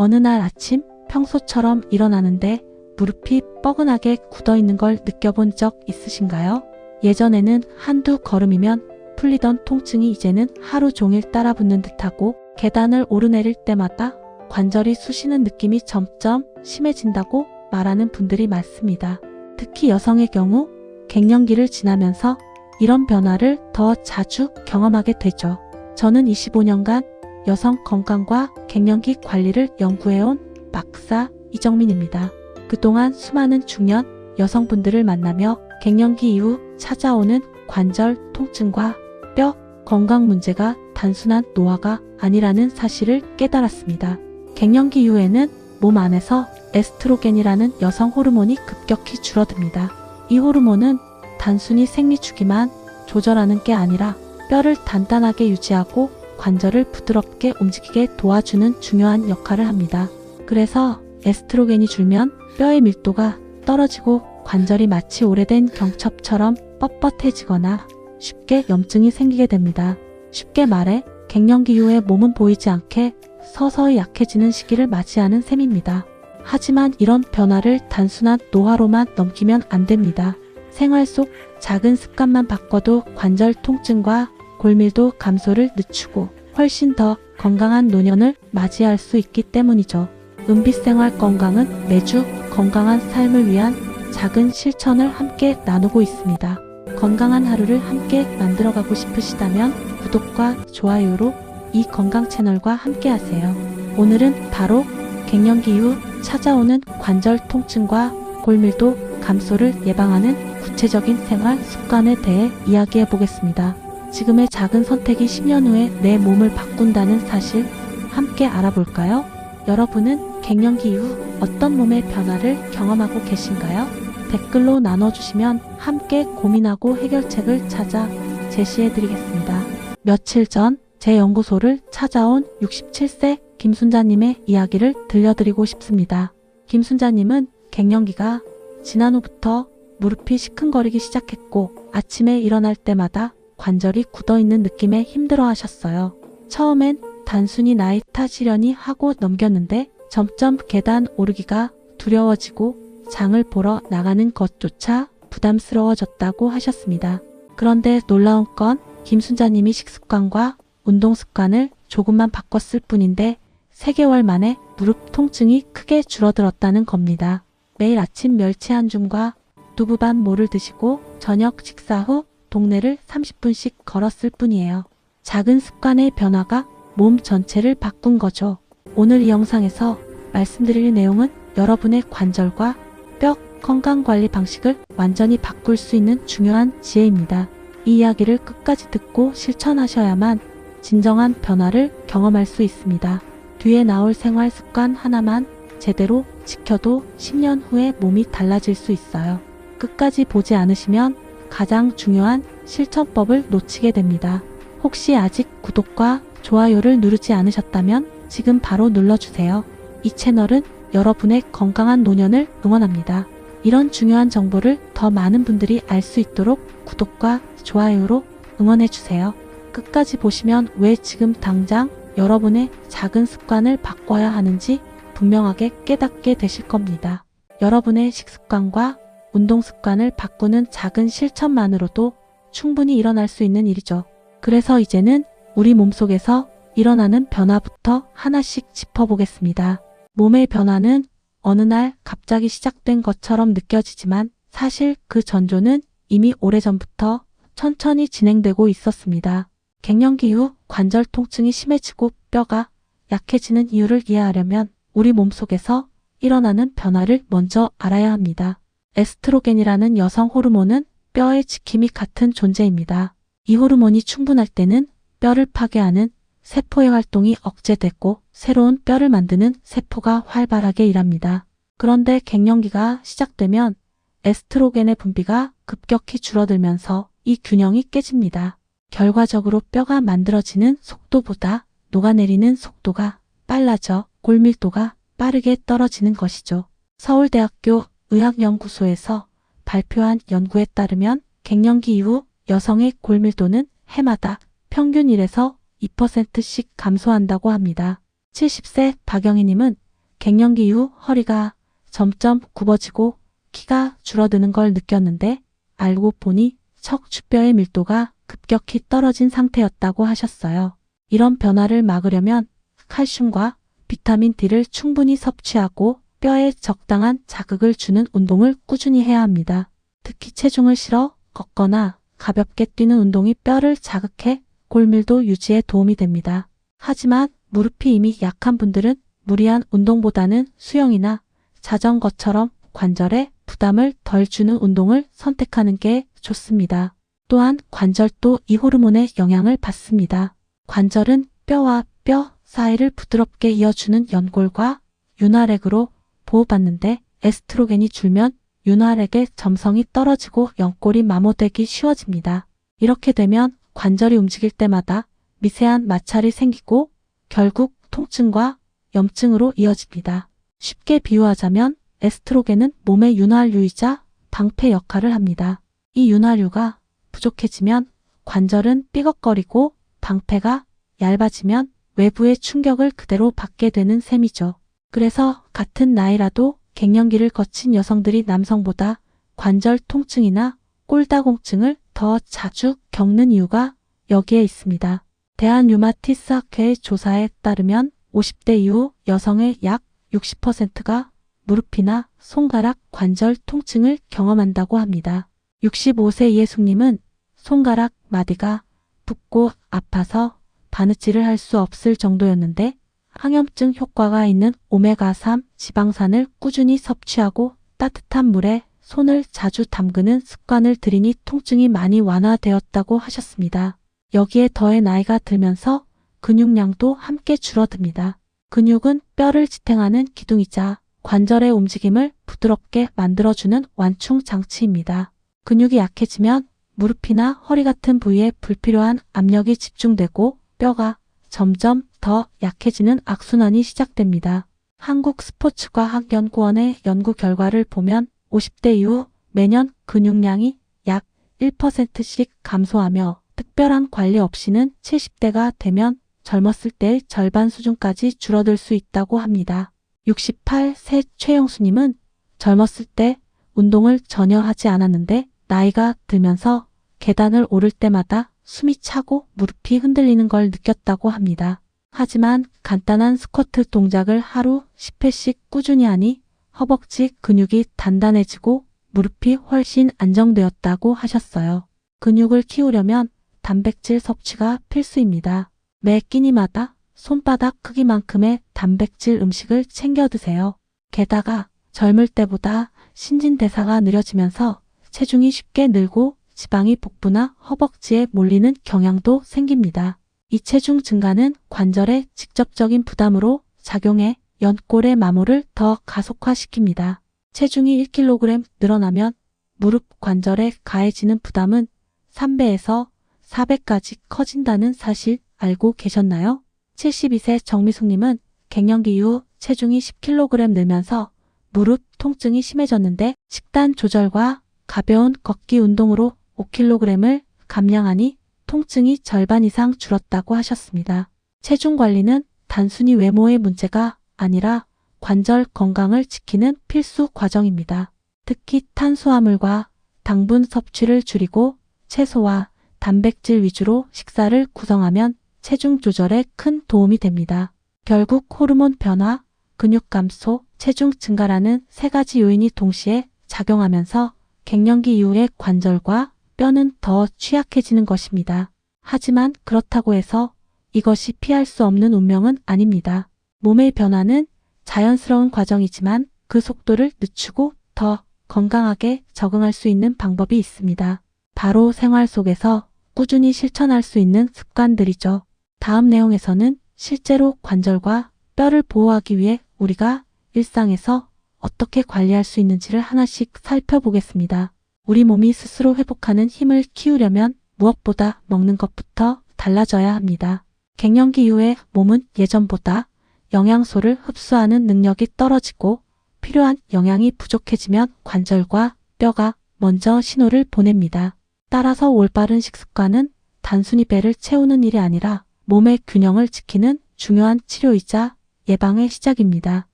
어느 날 아침 평소처럼 일어나는데 무릎이 뻐근하게 굳어 있는 걸 느껴본 적 있으신가요? 예전에는 한두 걸음이면 풀리던 통증이 이제는 하루 종일 따라붙는 듯하고 계단을 오르내릴 때마다 관절이 쑤시는 느낌이 점점 심해진다고 말하는 분들이 많습니다. 특히 여성의 경우 갱년기를 지나면서 이런 변화를 더 자주 경험하게 되죠. 저는 25년간 여성 건강과 갱년기 관리를 연구해온 박사 이정민입니다. 그동안 수많은 중년 여성분들을 만나며 갱년기 이후 찾아오는 관절 통증과 뼈 건강 문제가 단순한 노화가 아니라는 사실을 깨달았습니다. 갱년기 이후에는 몸 안에서 에스트로겐이라는 여성 호르몬이 급격히 줄어듭니다. 이 호르몬은 단순히 생리 주기만 조절하는 게 아니라 뼈를 단단하게 유지하고 관절을 부드럽게 움직이게 도와주는 중요한 역할을 합니다. 그래서 에스트로겐이 줄면 뼈의 밀도가 떨어지고 관절이 마치 오래된 경첩처럼 뻣뻣해지거나 쉽게 염증이 생기게 됩니다. 쉽게 말해 갱년기 이후에 몸은 보이지 않게 서서히 약해지는 시기를 맞이하는 셈입니다. 하지만 이런 변화를 단순한 노화로만 넘기면 안 됩니다. 생활 속 작은 습관만 바꿔도 관절 통증과 골밀도 감소를 늦추고 훨씬 더 건강한 노년을 맞이할 수 있기 때문이죠. 은빛생활 건강은 매주 건강한 삶을 위한 작은 실천을 함께 나누고 있습니다. 건강한 하루를 함께 만들어가고 싶으시다면 구독과 좋아요로 이 건강 채널과 함께 하세요. 오늘은 바로 갱년기 이후 찾아오는 관절 통증과 골밀도 감소를 예방하는 구체적인 생활 습관에 대해 이야기해 보겠습니다. 지금의 작은 선택이 10년 후에 내 몸을 바꾼다는 사실 함께 알아볼까요? 여러분은 갱년기 이후 어떤 몸의 변화를 경험하고 계신가요? 댓글로 나눠주시면 함께 고민하고 해결책을 찾아 제시해 드리겠습니다. 며칠 전 제 연구소를 찾아온 67세 김순자님의 이야기를 들려드리고 싶습니다. 김순자님은 갱년기가 지난 후부터 무릎이 시큰거리기 시작했고 아침에 일어날 때마다 관절이 굳어 있는 느낌에 힘들어 하셨어요. 처음엔 단순히 나이 탓이려니 하고 넘겼는데 점점 계단 오르기가 두려워지고 장을 보러 나가는 것조차 부담스러워졌다고 하셨습니다. 그런데 놀라운 건 김순자님이 식습관과 운동 습관을 조금만 바꿨을 뿐인데 3개월 만에 무릎 통증이 크게 줄어들었다는 겁니다. 매일 아침 멸치 한 줌과 두부반 모를 드시고 저녁 식사 후 동네를 30분씩 걸었을 뿐이에요. 작은 습관의 변화가 몸 전체를 바꾼 거죠. 오늘 이 영상에서 말씀드릴 내용은 여러분의 관절과 뼈 건강 관리 방식을 완전히 바꿀 수 있는 중요한 지혜입니다. 이 이야기를 끝까지 듣고 실천하셔야만 진정한 변화를 경험할 수 있습니다. 뒤에 나올 생활 습관 하나만 제대로 지켜도 10년 후에 몸이 달라질 수 있어요. 끝까지 보지 않으시면 가장 중요한 실천법을 놓치게 됩니다. 혹시 아직 구독과 좋아요를 누르지 않으셨다면 지금 바로 눌러주세요. 이 채널은 여러분의 건강한 노년을 응원합니다. 이런 중요한 정보를 더 많은 분들이 알 수 있도록 구독과 좋아요로 응원해주세요. 끝까지 보시면 왜 지금 당장 여러분의 작은 습관을 바꿔야 하는지 분명하게 깨닫게 되실 겁니다. 여러분의 식습관과 운동 습관을 바꾸는 작은 실천만으로도 충분히 일어날 수 있는 일이죠. 그래서 이제는 우리 몸속에서 일어나는 변화부터 하나씩 짚어보겠습니다. 몸의 변화는 어느 날 갑자기 시작된 것처럼 느껴지지만 사실 그 전조는 이미 오래전부터 천천히 진행되고 있었습니다. 갱년기 이후 관절 통증이 심해지고 뼈가 약해지는 이유를 이해하려면 우리 몸속에서 일어나는 변화를 먼저 알아야 합니다. 에스트로겐이라는 여성 호르몬은 뼈의 지킴이 같은 존재입니다. 이 호르몬이 충분할 때는 뼈를 파괴하는 세포의 활동이 억제됐고 새로운 뼈를 만드는 세포가 활발하게 일합니다. 그런데 갱년기가 시작되면 에스트로겐의 분비가 급격히 줄어들면서 이 균형이 깨집니다. 결과적으로 뼈가 만들어지는 속도보다 녹아내리는 속도가 빨라져 골밀도가 빠르게 떨어지는 것이죠. 서울대학교 의학연구소에서 발표한 연구에 따르면 갱년기 이후 여성의 골밀도는 해마다 평균 1에서 2%씩 감소한다고 합니다. 70세 박영희님은 갱년기 이후 허리가 점점 굽어지고 키가 줄어드는 걸 느꼈는데 알고 보니 척추뼈의 밀도가 급격히 떨어진 상태였다고 하셨어요. 이런 변화를 막으려면 칼슘과 비타민 D를 충분히 섭취하고 뼈에 적당한 자극을 주는 운동을 꾸준히 해야 합니다. 특히 체중을 실어 걷거나 가볍게 뛰는 운동이 뼈를 자극해 골밀도 유지에 도움이 됩니다. 하지만 무릎이 이미 약한 분들은 무리한 운동보다는 수영이나 자전거처럼 관절에 부담을 덜 주는 운동을 선택하는 게 좋습니다. 또한 관절도 이 호르몬의 영향을 받습니다. 관절은 뼈와 뼈 사이를 부드럽게 이어주는 연골과 윤활액으로 보호받는데 에스트로겐이 줄면 윤활액의 점성이 떨어지고 연골이 마모되기 쉬워집니다. 이렇게 되면 관절이 움직일 때마다 미세한 마찰이 생기고 결국 통증과 염증으로 이어집니다. 쉽게 비유하자면 에스트로겐은 몸의 윤활유이자 방패 역할을 합니다. 이 윤활유가 부족해지면 관절은 삐걱거리고 방패가 얇아지면 외부의 충격을 그대로 받게 되는 셈이죠. 그래서 같은 나이라도 갱년기를 거친 여성들이 남성보다 관절 통증이나 꼴다공증을 더 자주 겪는 이유가 여기에 있습니다. 대한유마티스 학회의 조사에 따르면 50대 이후 여성의 약 60%가 무릎이나 손가락 관절 통증을 경험한다고 합니다. 65세 이혜숙님은 손가락 마디가 붓고 아파서 바느질을 할 수 없을 정도였는데 항염증 효과가 있는 오메가3 지방산을 꾸준히 섭취하고 따뜻한 물에 손을 자주 담그는 습관을 들이니 통증이 많이 완화되었다고 하셨습니다. 여기에 더해 나이가 들면서 근육량도 함께 줄어듭니다. 근육은 뼈를 지탱하는 기둥이자 관절의 움직임을 부드럽게 만들어주는 완충 장치입니다. 근육이 약해지면 무릎이나 허리 같은 부위에 불필요한 압력이 집중되고 뼈가 점점 더 약해지는 악순환이 시작됩니다. 한국 스포츠과 학연구원의 연구 결과를 보면 50대 이후 매년 근육량이 약 1%씩 감소하며 특별한 관리 없이는 70대가 되면 젊었을 때의 절반 수준까지 줄어들 수 있다고 합니다. 68세 최영수님은 젊었을 때 운동을 전혀 하지 않았는데 나이가 들면서 계단을 오를 때마다 숨이 차고 무릎이 흔들리는 걸 느꼈다고 합니다. 하지만 간단한 스쿼트 동작을 하루 10회씩 꾸준히 하니 허벅지 근육이 단단해지고 무릎이 훨씬 안정되었다고 하셨어요. 근육을 키우려면 단백질 섭취가 필수입니다. 매 끼니마다 손바닥 크기만큼의 단백질 음식을 챙겨 드세요. 게다가 젊을 때보다 신진대사가 느려지면서 체중이 쉽게 늘고 지방이 복부나 허벅지에 몰리는 경향도 생깁니다. 이 체중 증가는 관절에 직접적인 부담으로 작용해 연골의 마모를 더 가속화시킵니다. 체중이 1kg 늘어나면 무릎 관절에 가해지는 부담은 3배에서 4배까지 커진다는 사실 알고 계셨나요? 72세 정미숙님은 갱년기 이후 체중이 10kg 늘면서 무릎 통증이 심해졌는데 식단 조절과 가벼운 걷기 운동으로 5kg을 감량하니 통증이 절반 이상 줄었다고 하셨습니다. 체중 관리는 단순히 외모의 문제가 아니라 관절 건강을 지키는 필수 과정입니다. 특히 탄수화물과 당분 섭취를 줄이고 채소와 단백질 위주로 식사를 구성하면 체중 조절에 큰 도움이 됩니다. 결국 호르몬 변화, 근육 감소, 체중 증가라는 세 가지 요인이 동시에 작용하면서 갱년기 이후의 관절과 뼈는 더 취약해지는 것입니다. 하지만 그렇다고 해서 이것이 피할 수 없는 운명은 아닙니다. 몸의 변화는 자연스러운 과정이지만 그 속도를 늦추고 더 건강하게 적응할 수 있는 방법이 있습니다. 바로 생활 속에서 꾸준히 실천할 수 있는 습관들이죠. 다음 내용에서는 실제로 관절과 뼈를 보호하기 위해 우리가 일상에서 어떻게 관리할 수 있는지를 하나씩 살펴보겠습니다. 우리 몸이 스스로 회복하는 힘을 키우려면 무엇보다 먹는 것부터 달라져야 합니다. 갱년기 이후에 몸은 예전보다 영양소를 흡수하는 능력이 떨어지고 필요한 영양이 부족해지면 관절과 뼈가 먼저 신호를 보냅니다. 따라서 올바른 식습관은 단순히 배를 채우는 일이 아니라 몸의 균형을 지키는 중요한 치료이자 예방의 시작입니다.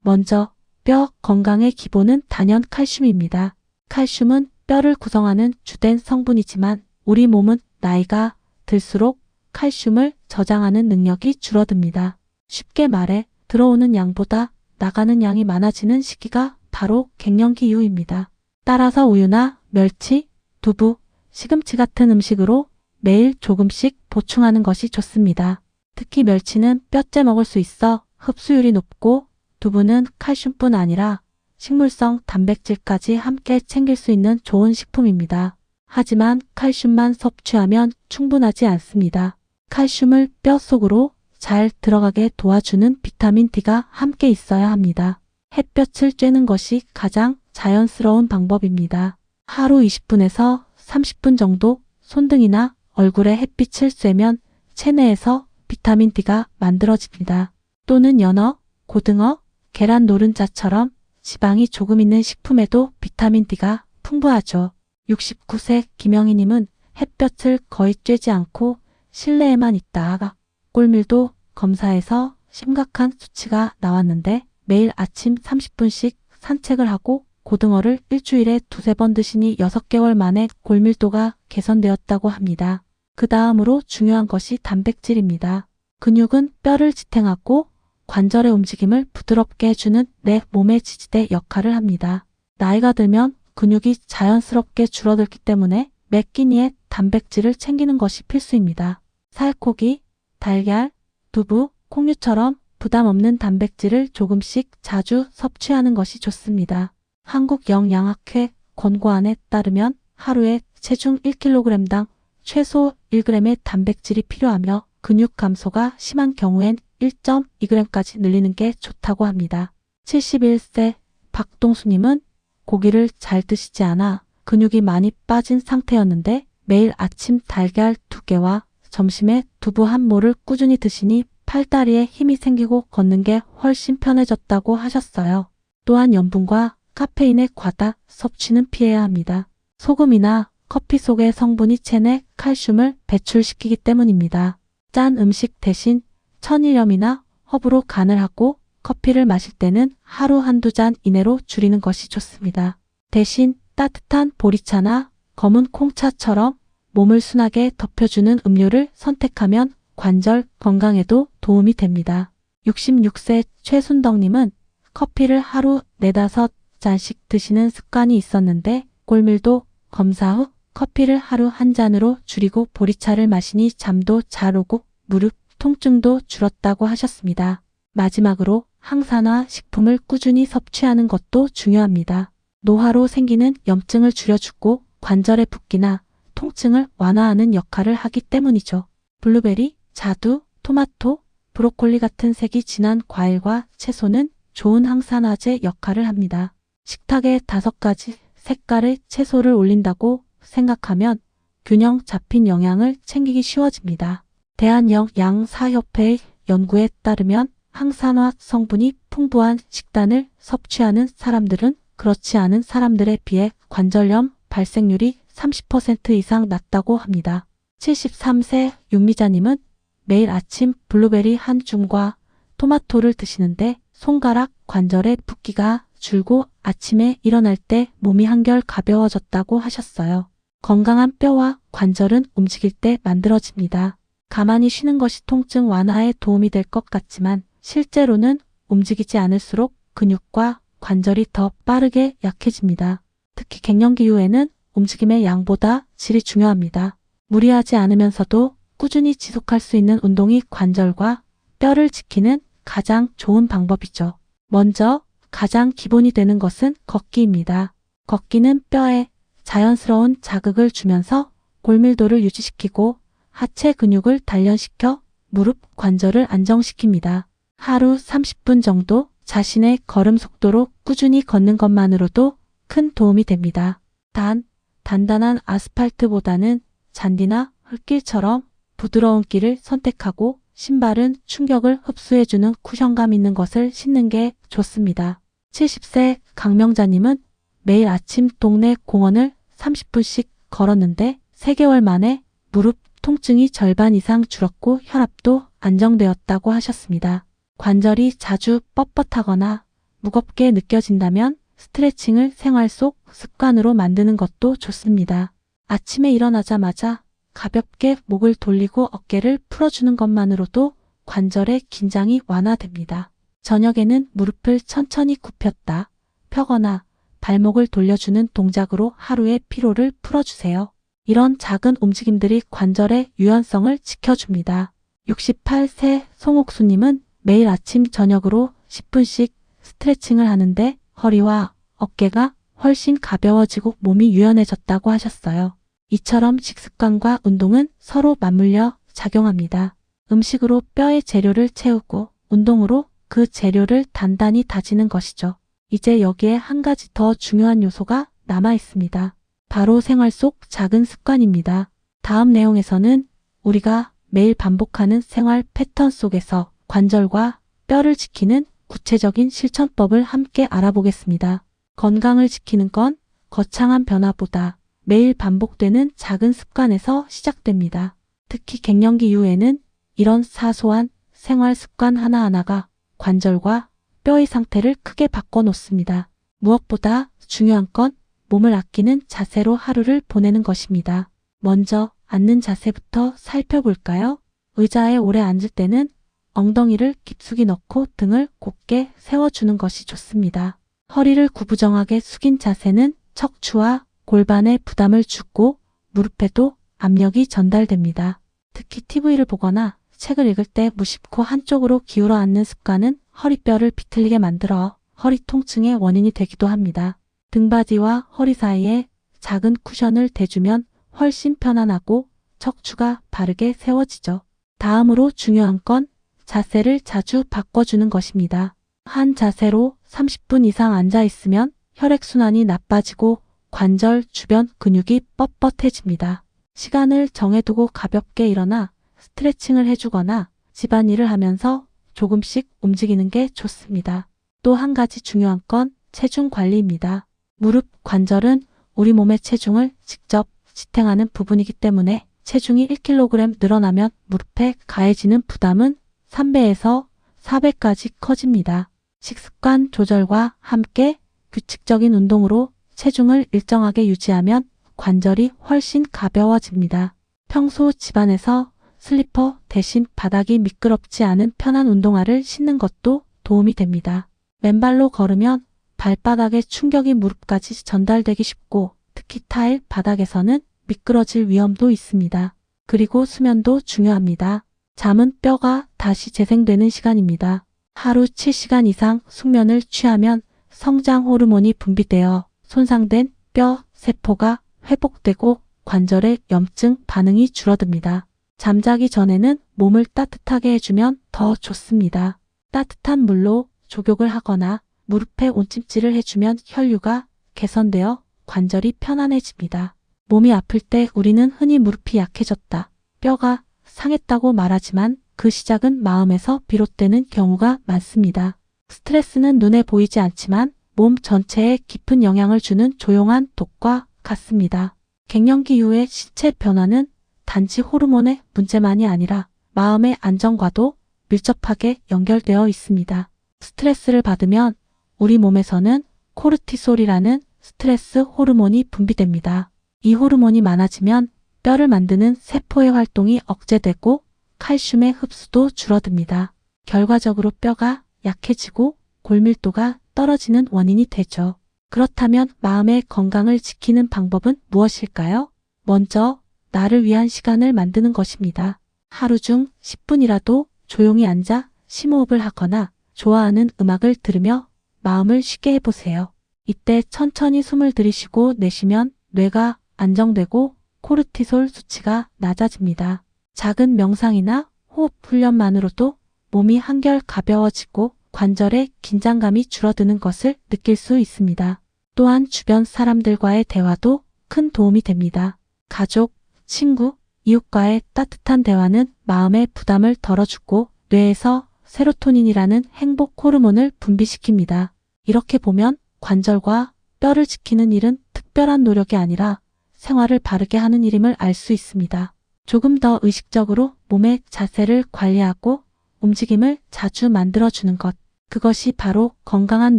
먼저 뼈 건강의 기본은 단연 칼슘입니다. 칼슘은 뼈를 구성하는 주된 성분이지만 우리 몸은 나이가 들수록 칼슘을 저장하는 능력이 줄어듭니다. 쉽게 말해 들어오는 양보다 나가는 양이 많아지는 시기가 바로 갱년기 이후입니다. 따라서 우유나 멸치, 두부, 시금치 같은 음식으로 매일 조금씩 보충하는 것이 좋습니다. 특히 멸치는 뼈째 먹을 수 있어 흡수율이 높고 두부는 칼슘뿐 아니라 식물성 단백질까지 함께 챙길 수 있는 좋은 식품입니다. 하지만 칼슘만 섭취하면 충분하지 않습니다. 칼슘을 뼈 속으로 잘 들어가게 도와주는 비타민 D가 함께 있어야 합니다. 햇볕을 쬐는 것이 가장 자연스러운 방법입니다. 하루 20분에서 30분 정도 손등이나 얼굴에 햇빛을 쐬면 체내에서 비타민 D가 만들어집니다. 또는 연어, 고등어, 계란 노른자처럼 지방이 조금 있는 식품에도 비타민 D가 풍부하죠. 69세 김영희님은 햇볕을 거의 쬐지 않고 실내에만 있다가 꼴밀도 검사에서 심각한 수치가 나왔는데 매일 아침 30분씩 산책을 하고 고등어를 일주일에 두세 번 드시니 6개월 만에 골밀도가 개선되었다고 합니다. 그 다음으로 중요한 것이 단백질입니다. 근육은 뼈를 지탱하고 관절의 움직임을 부드럽게 해주는 내 몸의 지지대 역할을 합니다. 나이가 들면 근육이 자연스럽게 줄어들기 때문에 매 끼니에 단백질을 챙기는 것이 필수입니다. 살코기, 달걀, 두부, 콩류처럼 부담 없는 단백질을 조금씩 자주 섭취하는 것이 좋습니다. 한국영양학회 권고안에 따르면 하루에 체중 1kg당 최소 1g의 단백질이 필요하며 근육 감소가 심한 경우엔 1.2g까지 늘리는 게 좋다고 합니다. 71세 박동수님은 고기를 잘 드시지 않아 근육이 많이 빠진 상태였는데 매일 아침 달걀 두 개와 점심에 두부 한 모를 꾸준히 드시니 팔다리에 힘이 생기고 걷는 게 훨씬 편해졌다고 하셨어요. 또한 염분과 카페인의 과다 섭취는 피해야 합니다. 소금이나 커피 속의 성분이 체내 칼슘을 배출시키기 때문입니다. 짠 음식 대신 천일염이나 허브로 간을 하고 커피를 마실 때는 하루 한두 잔 이내로 줄이는 것이 좋습니다. 대신 따뜻한 보리차나 검은 콩차처럼 몸을 순하게 덮여주는 음료를 선택하면 관절 건강에도 도움이 됩니다. 66세 최순덕님은 커피를 하루 네다섯 잔씩 드시는 습관이 있었는데 골밀도 검사 후 커피를 하루 한 잔으로 줄이고 보리차를 마시니 잠도 잘 오고 무릎 통증도 줄었다고 하셨습니다. 마지막으로 항산화 식품을 꾸준히 섭취하는 것도 중요합니다. 노화로 생기는 염증을 줄여주고 관절의 붓기나 통증을 완화하는 역할을 하기 때문이죠. 블루베리, 자두, 토마토, 브로콜리 같은 색이 진한 과일과 채소는 좋은 항산화제 역할을 합니다. 식탁에 다섯 가지 색깔의 채소를 올린다고 생각하면 균형 잡힌 영양을 챙기기 쉬워집니다. 대한영양사협회의 연구에 따르면 항산화 성분이 풍부한 식단을 섭취하는 사람들은 그렇지 않은 사람들에 비해 관절염 발생률이 30% 이상 낮다고 합니다. 73세 윤미자님은 매일 아침 블루베리 한 줌과 토마토를 드시는데 손가락 관절의 붓기가 줄고 아침에 일어날 때 몸이 한결 가벼워졌다고 하셨어요. 건강한 뼈와 관절은 움직일 때 만들어집니다. 가만히 쉬는 것이 통증 완화에 도움이 될 것 같지만 실제로는 움직이지 않을수록 근육과 관절이 더 빠르게 약해집니다. 특히 갱년기 이후에는 움직임의 양보다 질이 중요합니다. 무리하지 않으면서도 꾸준히 지속할 수 있는 운동이 관절과 뼈를 지키는 가장 좋은 방법이죠. 먼저 가장 기본이 되는 것은 걷기입니다. 걷기는 뼈에 자연스러운 자극을 주면서 골밀도를 유지시키고 하체 근육을 단련시켜 무릎 관절을 안정시킵니다. 하루 30분 정도 자신의 걸음 속도로 꾸준히 걷는 것만으로도 큰 도움이 됩니다. 단, 단단한 아스팔트보다는 잔디나 흙길처럼 부드러운 길을 선택하고 신발은 충격을 흡수해주는 쿠션감 있는 것을 신는 게 좋습니다. 70세 강명자님은 매일 아침 동네 공원을 30분씩 걸었는데 3개월 만에 무릎 통증이 절반 이상 줄었고 혈압도 안정되었다고 하셨습니다. 관절이 자주 뻣뻣하거나 무겁게 느껴진다면 스트레칭을 생활 속 습관으로 만드는 것도 좋습니다. 아침에 일어나자마자 가볍게 목을 돌리고 어깨를 풀어주는 것만으로도 관절의 긴장이 완화됩니다. 저녁에는 무릎을 천천히 굽혔다, 펴거나 발목을 돌려주는 동작으로 하루의 피로를 풀어주세요. 이런 작은 움직임들이 관절의 유연성을 지켜줍니다. 68세 송옥수님은 매일 아침 저녁으로 10분씩 스트레칭을 하는데 허리와 어깨가 훨씬 가벼워지고 몸이 유연해졌다고 하셨어요. 이처럼 식습관과 운동은 서로 맞물려 작용합니다. 음식으로 뼈의 재료를 채우고 운동으로 그 재료를 단단히 다지는 것이죠. 이제 여기에 한 가지 더 중요한 요소가 남아 있습니다. 바로 생활 속 작은 습관입니다. 다음 내용에서는 우리가 매일 반복하는 생활 패턴 속에서 관절과 뼈를 지키는 구체적인 실천법을 함께 알아보겠습니다. 건강을 지키는 건 거창한 변화보다 매일 반복되는 작은 습관에서 시작됩니다. 특히 갱년기 이후에는 이런 사소한 생활 습관 하나하나가 관절과 뼈의 상태를 크게 바꿔놓습니다. 무엇보다 중요한 건 몸을 아끼는 자세로 하루를 보내는 것입니다. 먼저 앉는 자세부터 살펴볼까요? 의자에 오래 앉을 때는 엉덩이를 깊숙이 넣고 등을 곧게 세워주는 것이 좋습니다. 허리를 구부정하게 숙인 자세는 척추와 골반에 부담을 주고 무릎에도 압력이 전달됩니다. 특히 TV를 보거나 책을 읽을 때 무심코 한쪽으로 기울어 앉는 습관은 허리뼈를 비틀리게 만들어 허리 통증의 원인이 되기도 합니다. 등받이와 허리 사이에 작은 쿠션을 대주면 훨씬 편안하고 척추가 바르게 세워지죠. 다음으로 중요한 건 자세를 자주 바꿔주는 것입니다. 한 자세로 30분 이상 앉아 있으면 혈액순환이 나빠지고 관절 주변 근육이 뻣뻣해집니다. 시간을 정해두고 가볍게 일어나 스트레칭을 해주거나 집안일을 하면서 조금씩 움직이는 게 좋습니다. 또 한 가지 중요한 건 체중 관리입니다. 무릎 관절은 우리 몸의 체중을 직접 지탱하는 부분이기 때문에 체중이 1kg 늘어나면 무릎에 가해지는 부담은 3배에서 4배까지 커집니다. 식습관 조절과 함께 규칙적인 운동으로 체중을 일정하게 유지하면 관절이 훨씬 가벼워집니다. 평소 집안에서 슬리퍼 대신 바닥이 미끄럽지 않은 편한 운동화를 신는 것도 도움이 됩니다. 맨발로 걸으면 발바닥에 충격이 무릎까지 전달되기 쉽고 특히 타일 바닥에서는 미끄러질 위험도 있습니다. 그리고 수면도 중요합니다. 잠은 뼈가 다시 재생되는 시간입니다. 하루 7시간 이상 숙면을 취하면 성장 호르몬이 분비되어 손상된 뼈 세포가 회복되고 관절의 염증 반응이 줄어듭니다. 잠자기 전에는 몸을 따뜻하게 해주면 더 좋습니다. 따뜻한 물로 족욕을 하거나 무릎에 온찜질을 해주면 혈류가 개선되어 관절이 편안해집니다. 몸이 아플 때 우리는 흔히 무릎이 약해졌다. 뼈가 상했다고 말하지만 그 시작은 마음에서 비롯되는 경우가 많습니다. 스트레스는 눈에 보이지 않지만 몸 전체에 깊은 영향을 주는 조용한 독과 같습니다. 갱년기 이후의 신체 변화는 단지 호르몬의 문제만이 아니라 마음의 안정과도 밀접하게 연결되어 있습니다. 스트레스를 받으면 우리 몸에서는 코르티솔이라는 스트레스 호르몬이 분비됩니다. 이 호르몬이 많아지면 뼈를 만드는 세포의 활동이 억제되고 칼슘의 흡수도 줄어듭니다. 결과적으로 뼈가 약해지고 골밀도가 떨어지는 원인이 되죠. 그렇다면 마음의 건강을 지키는 방법은 무엇일까요? 먼저 나를 위한 시간을 만드는 것입니다. 하루 중 10분이라도 조용히 앉아 심호흡을 하거나 좋아하는 음악을 들으며 마음을 쉬게 해보세요. 이때 천천히 숨을 들이쉬고 내쉬면 뇌가 안정되고 코르티솔 수치가 낮아집니다. 작은 명상이나 호흡 훈련만으로도 몸이 한결 가벼워지고 관절의 긴장감이 줄어드는 것을 느낄 수 있습니다. 또한 주변 사람들과의 대화도 큰 도움이 됩니다. 가족, 친구, 이웃과의 따뜻한 대화는 마음의 부담을 덜어주고 뇌에서 세로토닌이라는 행복 호르몬을 분비시킵니다. 이렇게 보면 관절과 뼈를 지키는 일은 특별한 노력이 아니라 생활을 바르게 하는 일임을 알 수 있습니다. 조금 더 의식적으로 몸의 자세를 관리하고 움직임을 자주 만들어주는 것. 그것이 바로 건강한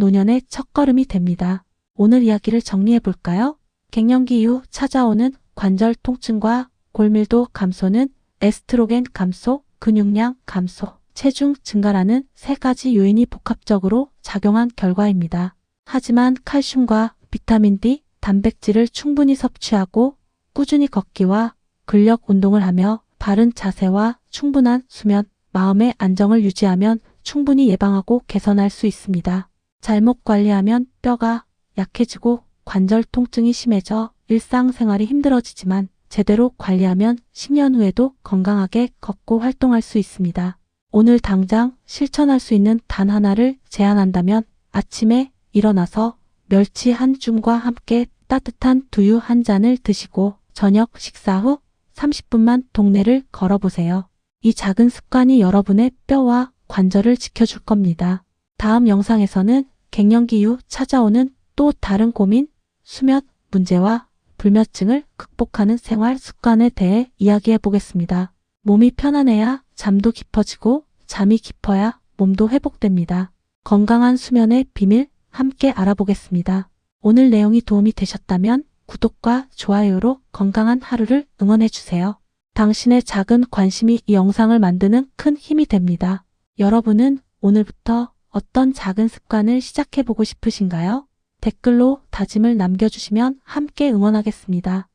노년의 첫걸음이 됩니다. 오늘 이야기를 정리해 볼까요? 갱년기 이후 찾아오는 관절 통증과 골밀도 감소는 에스트로겐 감소, 근육량 감소, 체중 증가라는 세 가지 요인이 복합적으로 작용한 결과입니다. 하지만 칼슘과 비타민 D, 단백질을 충분히 섭취하고 꾸준히 걷기와 근력 운동을 하며 바른 자세와 충분한 수면, 마음의 안정을 유지하면 충분히 예방하고 개선할 수 있습니다. 잘못 관리하면 뼈가 약해지고 관절 통증이 심해져 일상생활이 힘들어지지만 제대로 관리하면 10년 후에도 건강하게 걷고 활동할 수 있습니다. 오늘 당장 실천할 수 있는 단 하나를 제안한다면 아침에 일어나서 멸치 한 줌과 함께 따뜻한 두유 한 잔을 드시고 저녁 식사 후 30분만 동네를 걸어보세요. 이 작은 습관이 여러분의 뼈와 관절을 지켜줄 겁니다. 다음 영상에서는 갱년기 이후 찾아오는 또 다른 고민, 수면 문제와 불면증을 극복하는 생활 습관에 대해 이야기해 보겠습니다. 몸이 편안해야 잠도 깊어지고 잠이 깊어야 몸도 회복됩니다. 건강한 수면의 비밀 함께 알아보겠습니다. 오늘 내용이 도움이 되셨다면 구독과 좋아요로 건강한 하루를 응원해 주세요. 당신의 작은 관심이 이 영상을 만드는 큰 힘이 됩니다. 여러분은 오늘부터 어떤 작은 습관을 시작해 보고 싶으신가요? 댓글로 다짐을 남겨주시면 함께 응원하겠습니다.